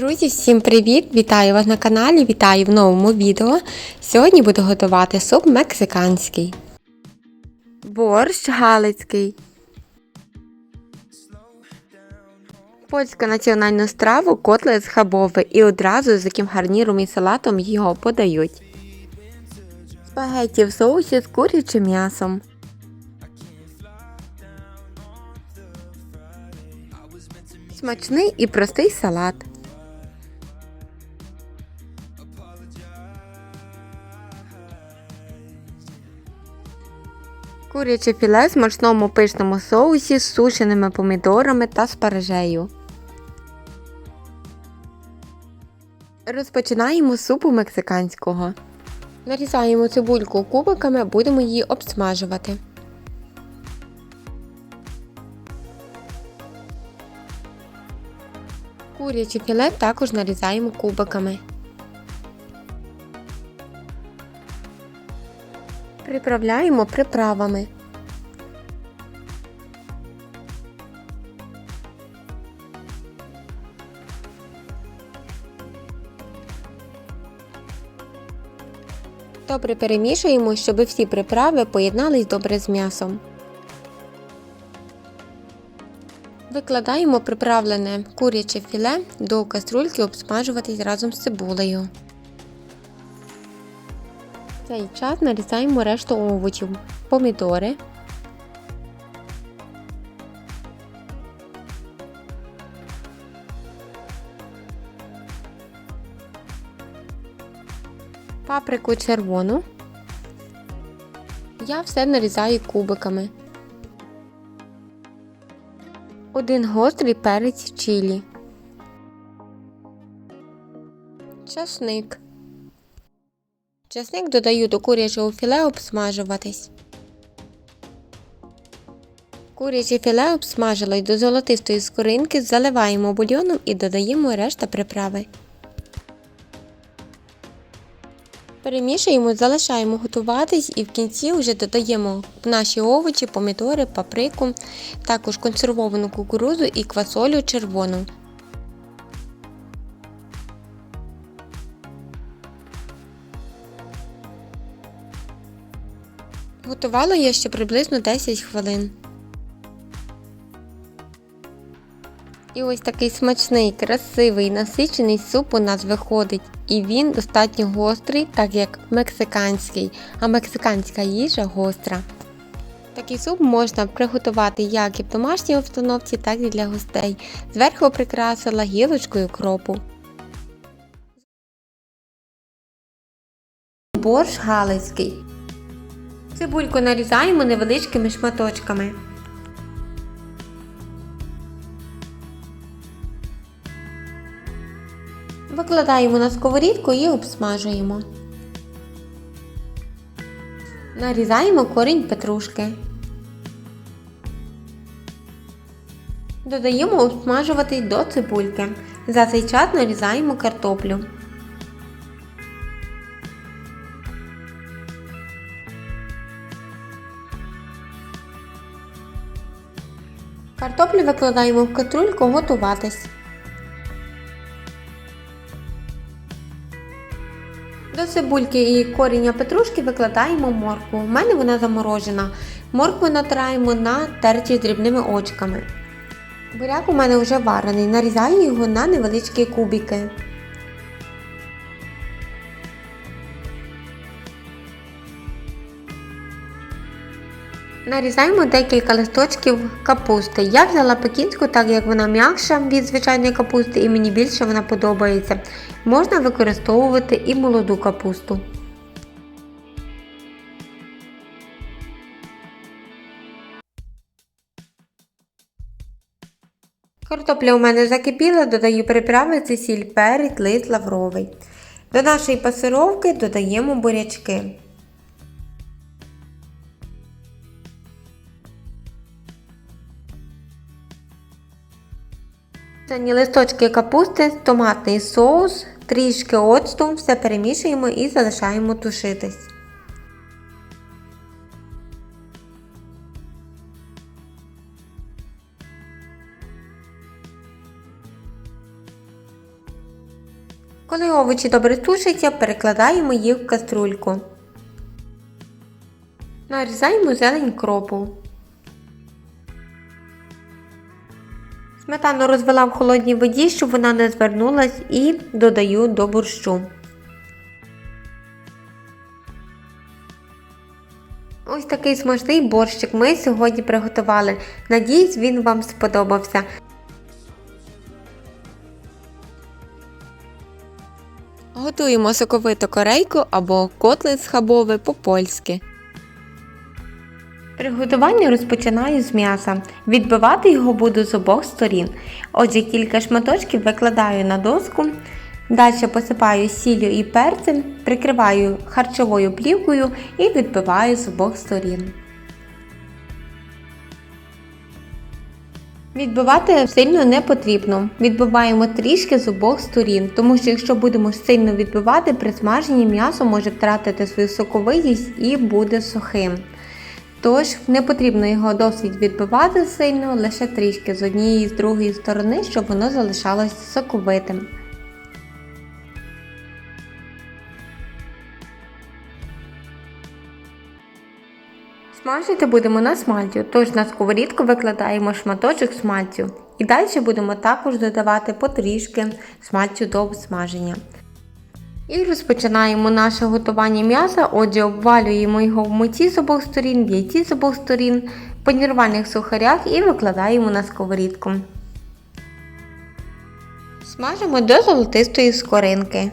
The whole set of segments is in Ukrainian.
Друзі, всім привіт! Вітаю вас на каналі, вітаю в новому відео. Сьогодні буду готувати суп мексиканський. Борщ галицький. Польську національну страву котлет з хабови і одразу з яким гарніром і салатом його подають. Спагетті в соусі з курячим м'ясом. Смачний і простий салат. Куряче філе в смачному пишному соусі з сушеними помідорами та спаржею. Розпочинаємо з супу мексиканського. Нарізаємо цибульку кубиками, будемо її обсмажувати. Куряче філе також нарізаємо кубиками. Приправляємо приправами. Добре перемішуємо, щоб всі приправи поєднались добре з м'ясом. Викладаємо приправлене куряче філе до каструльки обсмажуватись разом з цибулею. Цей час нарізаємо решту овочів, помідори, паприку червону. Я все нарізаю кубиками. Один гострий перець чилі. Часник. Часник додаю до курячого філе обсмажуватись. Куряче філе обсмажилось до золотистої скоринки, заливаємо бульйоном і додаємо решта приправи. Перемішуємо, залишаємо готуватись і в кінці вже додаємо наші овочі, помідори, паприку, також консервовану кукурудзу і квасолю червону. Готувала я ще приблизно 10 хвилин. І ось такий смачний, красивий, насичений суп у нас виходить. І він достатньо гострий, так як мексиканський, а мексиканська їжа гостра. Такий суп можна приготувати як і в домашній обстановці, так і для гостей. Зверху прикрасила гілочкою кропу. Борщ галицький. Цибульку нарізаємо невеличкими шматочками. Викладаємо на сковорідку і обсмажуємо. Нарізаємо корінь петрушки. Додаємо обсмажувати до цибульки. За цей час нарізаємо картоплю. Картоплю викладаємо в катрульку готуватись. До цибульки і коріння петрушки викладаємо моркву. У мене вона заморожена. Моркву натираємо на терті з дрібними очками. Буряк у мене вже варений, нарізаю його на невеличкі кубики. Нарізаємо декілька листочків капусти. Я взяла пекінську, так як вона м'якша від звичайної капусти і мені більше вона подобається. Можна використовувати і молоду капусту. Картопля у мене закипіла, додаю приправи це сіль, перець, лист лавровий. До нашої пасировки додаємо бурячки. Дані листочки капусти, томатний соус, трішки оцту, все перемішуємо і залишаємо тушитись. Коли овочі добре тушаться, перекладаємо їх в каструльку. Нарізаємо зелень кропу. Сметану розвела в холодній воді, щоб вона не звернулась, і додаю до борщу. Ось такий смачний борщик ми сьогодні приготували. Надіюсь, він вам сподобався. Готуємо соковиту корейку або котлет схабове по-польськи. Приготування розпочинаю з м'яса. Відбивати його буду з обох сторін. Отже, кілька шматочків викладаю на доску. Далі посипаю сіллю і перцем, прикриваю харчовою плівкою і відбиваю з обох сторін. Відбивати сильно не потрібно. Відбиваємо трішки з обох сторін, тому що якщо будемо сильно відбивати, при смаженні м'ясо може втратити свою соковитість і буде сухим. Тож не потрібно його досить відбивати сильно, лише трішки з однієї і з другої сторони, щоб воно залишалось соковитим. Смажити будемо на смальцю, тож на сковорідку викладаємо шматочок смальцю. І далі будемо також додавати потрішки смальцю до обсмаження. І розпочинаємо наше готування м'яса, отже, обвалюємо його в миті з обох сторін, в яйці з обох сторін, в панірувальних сухарях і викладаємо на сковорідку. Смажимо до золотистої скоринки.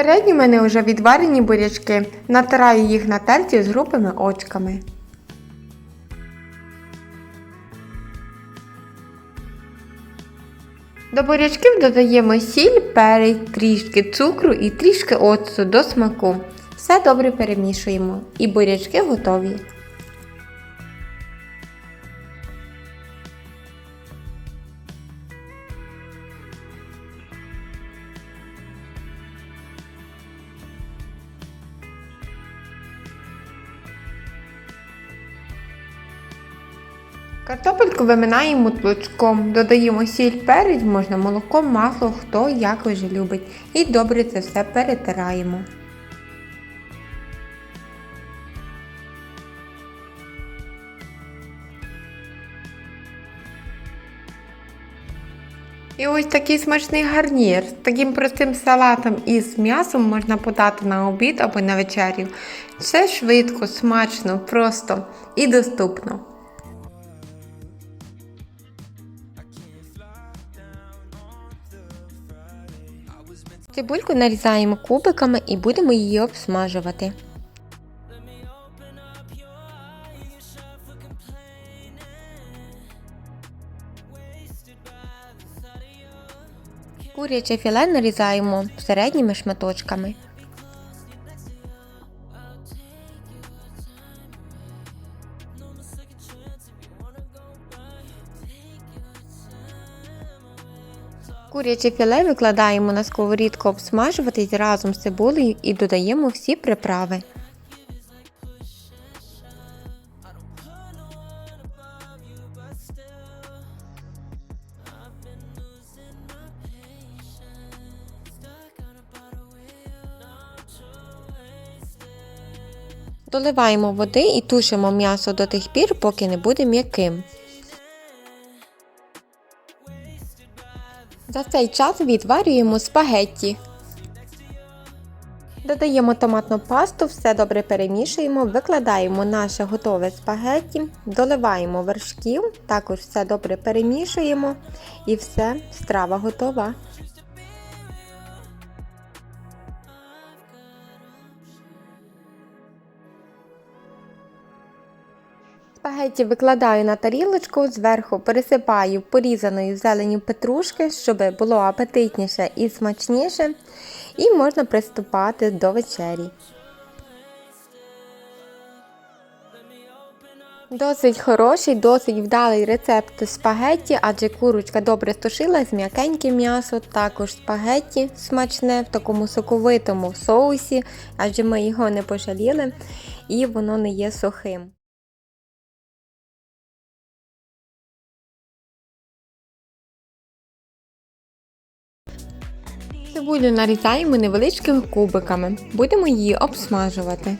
Попередні в мене вже відварені бурячки. Натираю їх на терці з грубими очками. До бурячків додаємо сіль, перець, трішки цукру і трішки оцту до смаку. Все добре перемішуємо. І бурячки готові. Картопельку виминаємо тлучком, додаємо сіль, перець, можна молоко, масло, хто як вже любить. І добре це все перетираємо. І ось такий смачний гарнір. З таким простим салатом із м'ясом можна подати на обід або на вечерю. Все швидко, смачно, просто і доступно. Цибульку нарізаємо кубиками і будемо її обсмажувати. Куряче філе нарізаємо середніми шматочками. Куряче філе викладаємо на сковорідку обсмажуватись разом з цибулею і додаємо всі приправи. Доливаємо води і тушимо м'ясо до тих пір, поки не буде м'яким. Цей час відварюємо спагетті. Додаємо томатну пасту, все добре перемішуємо, викладаємо наше готове спагетті, доливаємо вершків, також все добре перемішуємо і все, страва готова. Спагетті викладаю на тарілочку, зверху пересипаю порізаною зеленю петрушки, щоб було апетитніше і смачніше. І можна приступати до вечері. Досить хороший, досить вдалий рецепт спагетті, адже курочка добре стушилась, м'якеньке м'ясо, також спагетті смачне в такому соковитому соусі, адже ми його не пожаліли і воно не є сухим. Цибулю нарізаємо невеличкими кубиками. Будемо її обсмажувати.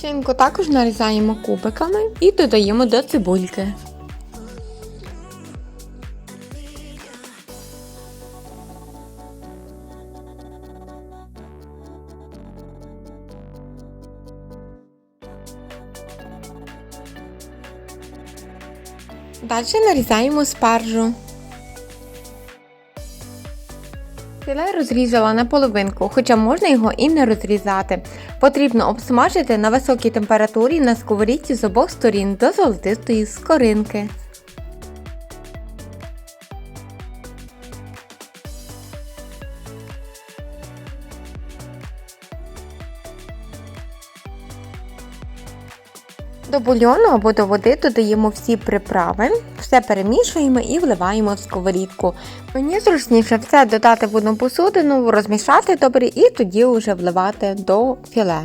Шинку також нарізаємо кубиками і додаємо до цибульки. Далі нарізаємо спаржу. Філе розрізала на половинку, хоча можна його і не розрізати. Потрібно обсмажити на високій температурі на сковорідці з обох сторін до золотистої скоринки. До бульйону або до води додаємо всі приправи, все перемішуємо і вливаємо в сковорідку. Мені зручніше все додати в одну посудину, розмішати добре і тоді вже вливати до філе.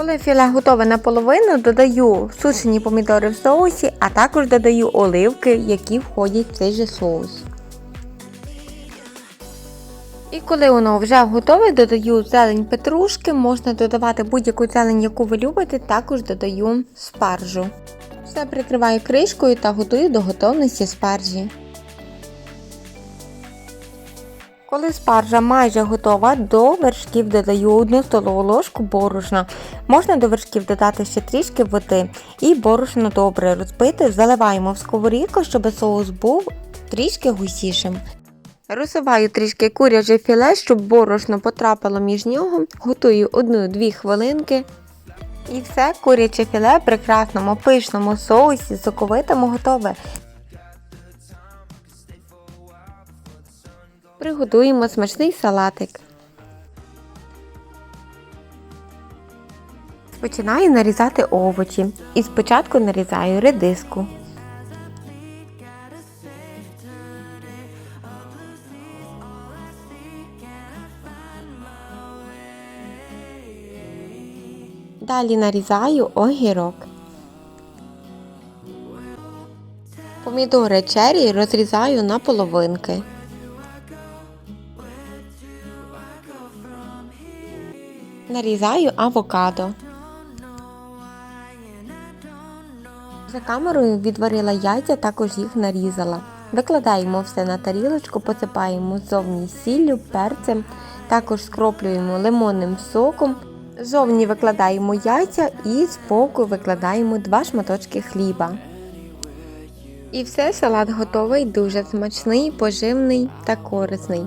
Коли філе готове наполовину, додаю сушені помідори в соусі, а також додаю оливки, які входять в цей же соус. І коли воно вже готове, додаю зелень петрушки, можна додавати будь-яку зелень, яку ви любите, також додаю спаржу. Все прикриваю кришкою та готую до готовності спаржі. Коли спаржа майже готова, до вершків додаю 1 столову ложку борошна. Можна до вершків додати ще трішки води і борошно добре розбити, заливаємо в сковорідку, щоб соус був трішки густішим. Розсуваю трішки куряче філе, щоб борошно потрапило між нього. Готую 1-2 хвилинки. І все, куряче філе в прекрасному пишному соусі, соковитому готове. Приготуємо смачний салатик. Починаю нарізати овочі. І спочатку нарізаю редиску. Далі нарізаю огірок. Помідори черрі розрізаю на половинки. Нарізаю авокадо. За камерою відварила яйця, також їх нарізала. Викладаємо все на тарілочку, посипаємо зовні сіллю, перцем, також скроплюємо лимонним соком. Зовні викладаємо яйця і збоку викладаємо два шматочки хліба. І все, салат готовий, дуже смачний, поживний та корисний.